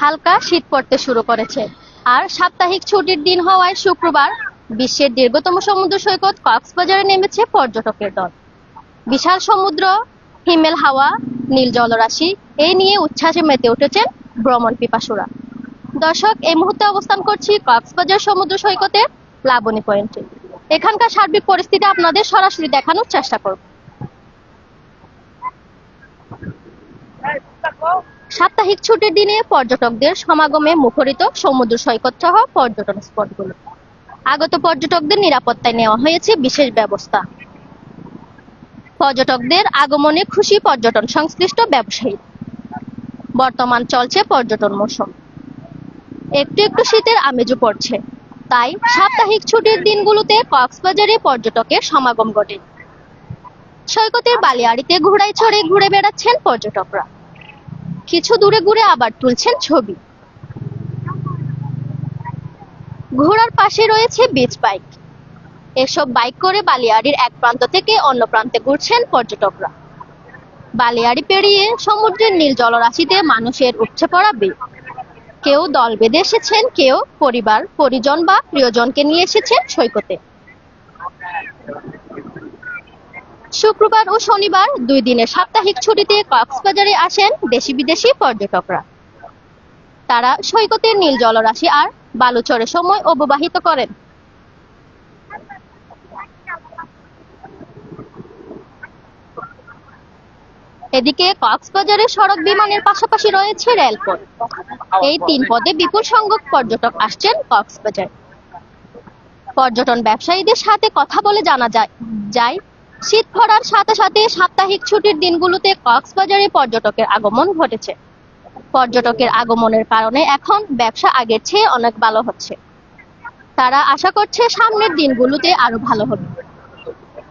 হালকা শীত পড়তে শুরু করেছে। আর সাপ্তাহিক ছুটির দিন হওয়ায় শুক্রবার বিশ্বের দীর্ঘতম সমুদ্র সৈকত কক্সবাজারে নেমেছে পর্যটকের দল। বিশাল সমুদ্র, হিমেল হাওয়া, নীল জলরাশি এই নিয়ে উচ্ছ্বাসে মেতে উঠেছেন ভ্রমণ পিপাসুরা। দর্শক, এই মুহূর্তে অবস্থান করছি কক্সবাজার সমুদ্র সৈকতের লাবণী পয়েন্টে। এখানকার সার্বিক পরিস্থিতি আপনাদের সরাসরি দেখানোর চেষ্টা করব। সাপ্তাহিক ছুটির দিনে পর্যটকদের সমাগমে মুখরিত সমুদ্র সৈকত সহ পর্যটন স্পটগুলো। আগত পর্যটকদের নিরাপত্তায় নেওয়া হয়েছে বিশেষ ব্যবস্থা। পর্যটকদের আগমনে খুশি পর্যটন সংশ্লিষ্ট ব্যবসায়ী। বর্তমান চলছে পর্যটন মৌসুম। একটু একটু শীতের আমেজও পড়ছে। তাই সাপ্তাহিক ছুটির দিনগুলোতে কক্সবাজারে পর্যটকের সমাগম ঘটে। সৈকতের বালিয়াড়িতে ঘোড়ায় চড়ে ঘুরে বেড়াচ্ছেন পর্যটকরা। কিছু দূরে ঘুরে আবার তুলছেন ছবি। ঘোড়ার পাশে রয়েছে বিচ বাইক এসব বাইক করে বালিয়াড়ির এক প্রান্ত থেকে অন্য প্রান্তে ঘুরছেন পর্যটকরা। বালিয়াড়ি পেরিয়ে সমুদ্রের নীল জলরাশিতে মানুষের উপচে পড়া ভিড়। কেউ দল বেঁধে এসেছেন, কেউ পরিবার, পরিজন বা প্রিয়জনকে নিয়ে এসেছেন সৈকতে। শুক্রবার ও শনিবার দুই দিনের সাপ্তাহিক ছুটিতে কক্সবাজারে আসেন দেশি বিদেশি পর্যটকরা। তারা সৈকতের নীল জলরাশি আর বালুচরে সময় অববাহিত করেন। এদিকে কক্সবাজারে সড়ক বিমানের পাশাপাশি রয়েছে রেলপথ। এই তিন পদে বিপুল সংখ্যক পর্যটক আসছেন কক্সবাজার। পর্যটন ব্যবসায়ীদের সাথে কথা বলে জানা যায় যায় শীত ভরার সাথে সাথে সাপ্তাহিক ছুটির দিনগুলোতে কক্সবাজারে পর্যটকের আগমন ঘটেছে। পর্যটকের আগমনের কারণে এখন ব্যবসা আগের চেয়ে অনেক ভালো হচ্ছে। তারা আশা করছে সামনের দিনগুলোতে আরও ভালো হবে।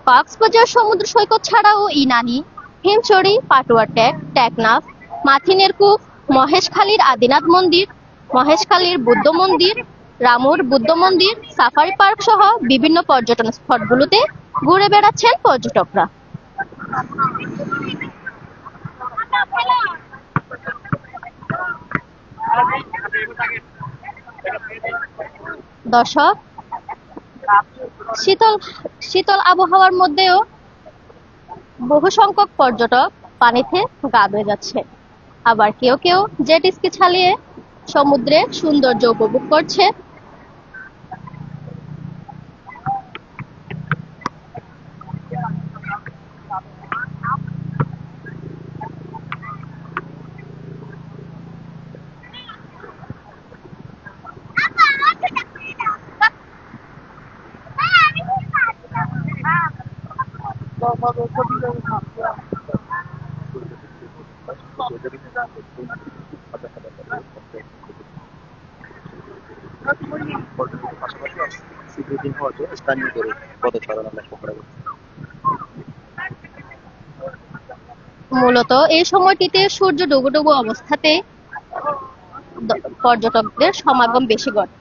কক্সবাজার সমুদ্র সৈকত ছাড়াও ইনানি হিমচড়ি পাটুয়া ট্যাক টেকনাফ মাথিনের কূপ মহেশখালীর আদিনাথ মন্দির, মহেশখালীর বুদ্ধ মন্দির, রামুর বুদ্ধ মন্দির, সাফারি পার্ক সহ বিভিন্ন পর্যটন স্পটগুলোতে ঘুরে বেড়াচ্ছেন পর্যটকরা। দর্শক, শীতল শীতল আবহাওয়ার মধ্যেও বহু সংখ্যক পর্যটক পানিতে গা যাচ্ছে আবার কেউ কেউ জেট স্কি চালিয়ে সমুদ্রে সৌন্দর্য উপভোগ করছে মূলত এই সময়টিতে সূর্য ডুবুডুবু অবস্থাতে পর্যটকদের সমাগম বেশি ঘটে।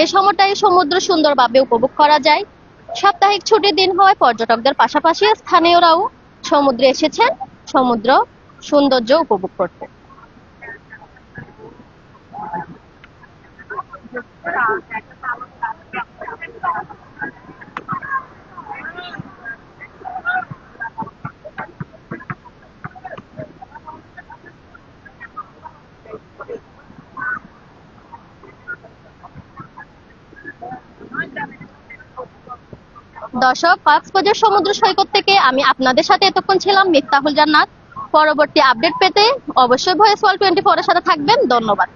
এই সময়টাই সমুদ্র সুন্দরভাবে উপভোগ করা যায়। সাপ্তাহিক ছুটির দিন হওয়ায় পর্যটকদের পাশাপাশি স্থানীয়রাও সমুদ্রে এসেছেন সমুদ্র সৌন্দর্য উপভোগ করতে। দর্শক কক্সবাজার সমুদ্র সৈকত থেকে আমি আপনাদের সাথে এতক্ষণ ছিলাম মিফতাহুল জান্নাত। পরবর্তী আপডেট পেতে অবশ্যই ভয়েস ওয়াল টোয়েন্টি ফোরের সাথে থাকবেন। ধন্যবাদ।